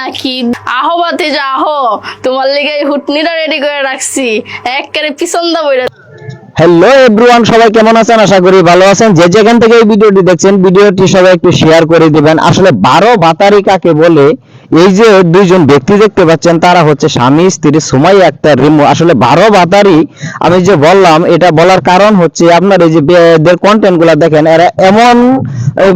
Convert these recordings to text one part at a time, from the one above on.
দেখি আহো বাতি যা আহো। তোমার লেগে হুটনিটা রেডি করে রাখছি। একবারে পিছন দা বইরা হ্যালো এভরিওয়ান সবাই কেমন আছেন? আশা করি ভালো আছেন। যে যেখান থেকে এই ভিডিওটি দেখছেন, ভিডিওটি সবাই একটু শেয়ার করে দিবেন। আসলে বারো বাতারি কাকে বলে? এই যে দুইজন ব্যক্তি দেখতে পাচ্ছেন, তারা হচ্ছে স্বামী, স্ত্রী, সুমাই আক্তার রিমু আসলে বারো বাতারি, আমি যে বললাম, এটা বলার কারণ হচ্ছে আপনার এই যে কন্টেন্টগুলা দেখেন, এরা এমন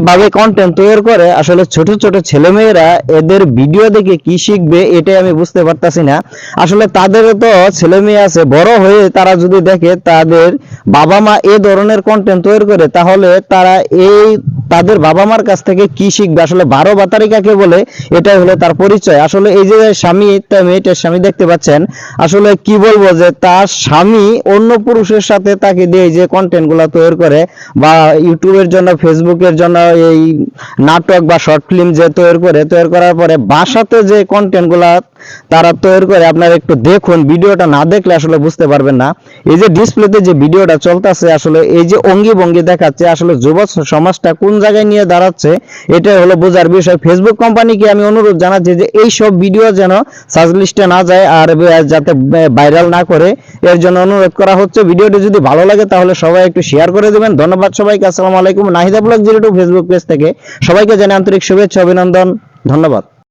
ভাবে কন্টেন্ট তৈরি করে, আসলে ছোট ছোট ছেলেমেয়েরা এদের ভিডিও দেখে কি শিখবে, এটাই আমি বুঝতে পারতাছি না। আসলে তাদেরও তো ছেলে মেয়ে আছে, বড় হয়ে তারা যদি দেখে, তাদের বাবা মা এ ধরনের কন্টেন্ট তৈরি করে তাহলে তারা এই তাদের বাবা মার কাছ থেকে কি শিখবে? আসলে বারো বাতারি কাকে বলে এটাই হলো তার পরিচয়। আসলে এই যে স্বামী মেয়েটার স্বামী দেখতে পাচ্ছেন, আসলে কি বলব যে তার স্বামী অন্য পুরুষের সাথে তাকে দিয়ে যে কন্টেন্টগুলা তৈরি করে বা ইউটিউবের জন্য, ফেসবুকের জন্য এই নাটক বা শর্ট ফিল্ম যে তৈরি করে, তৈরি করার পরে বাসাতে যে কন্টেন্টগুলা তারা তৈরি করে, আপনারা একটু দেখুন। ভিডিওটা না দেখলে আসলে বুঝতে পারবেন না। এই যে ডিসপ্লেতে যে ভিডিওটা চলতেছে, আসলে এই যে অঙ্গি ভঙ্গি দেখাচ্ছে, আসলে যুব সমাজটা কোন জায়গায় নিয়ে দাঁড়াচ্ছে এটা হলো বোঝার বিষয়। ফেসবুক কোম্পানিকে আমি অনুরোধ জানাচ্ছি যে এই সব ভিডিও যেন সার্চ লিস্টে না যায় আর যাতে ভাইরাল না করে, এর জন্য অনুরোধ করা হচ্ছে। ভিডিওটি যদি ভালো লাগে তাহলে সবাই একটু শেয়ার করে দেবেন। ধন্যবাদ সবাইকে। আসসালামু আলাইকুম। Nahida blog zero two Facebook page থেকে সবাইকে জানাই আন্তরিক শুভেচ্ছা, অভিনন্দন। ধন্যবাদ।